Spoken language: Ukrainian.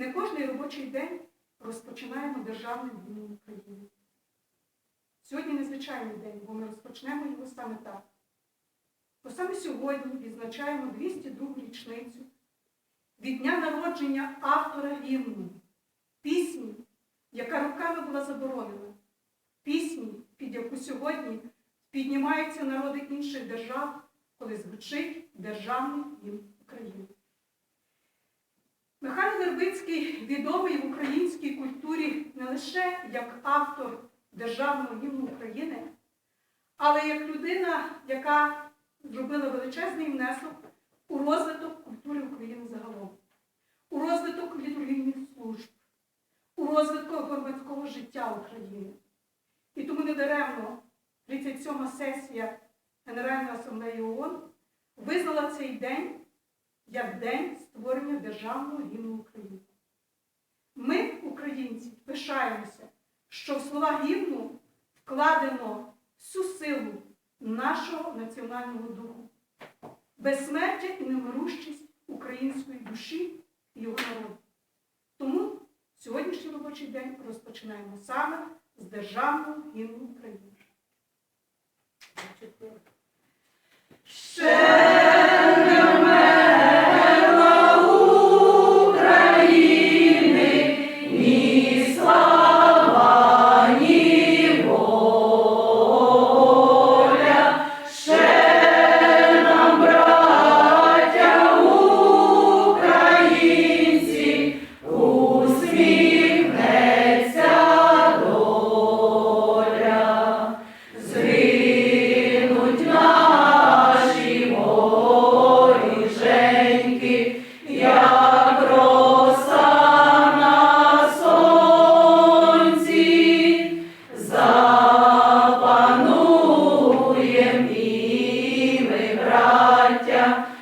Не кожний робочий день розпочинаємо державним гімном України. Сьогодні незвичайний день, бо ми розпочнемо його саме так. Бо саме сьогодні відзначаємо 202 річницю від дня народження автора гімну, пісні, яка роками була заборонена, пісні, під яку сьогодні піднімаються народи інших держав, коли звучить державний гімн України. Михайло відомий в українській культурі не лише як автор державного гімну України, але як людина, яка зробила величезний внесок у розвиток культури України загалом, у розвиток літургійних служб, у розвиток громадського життя України. І тому недаремно 37-ма сесія Генеральної асамблеї ООН визнала цей день як день створення державного гімну України. Ми, українці, пишаємося, що в слова гімну вкладено всю силу нашого національного духу, безсмертя і немирущість української душі і його народу. Тому сьогоднішній робочий день розпочинаємо саме з державного гімну України. terra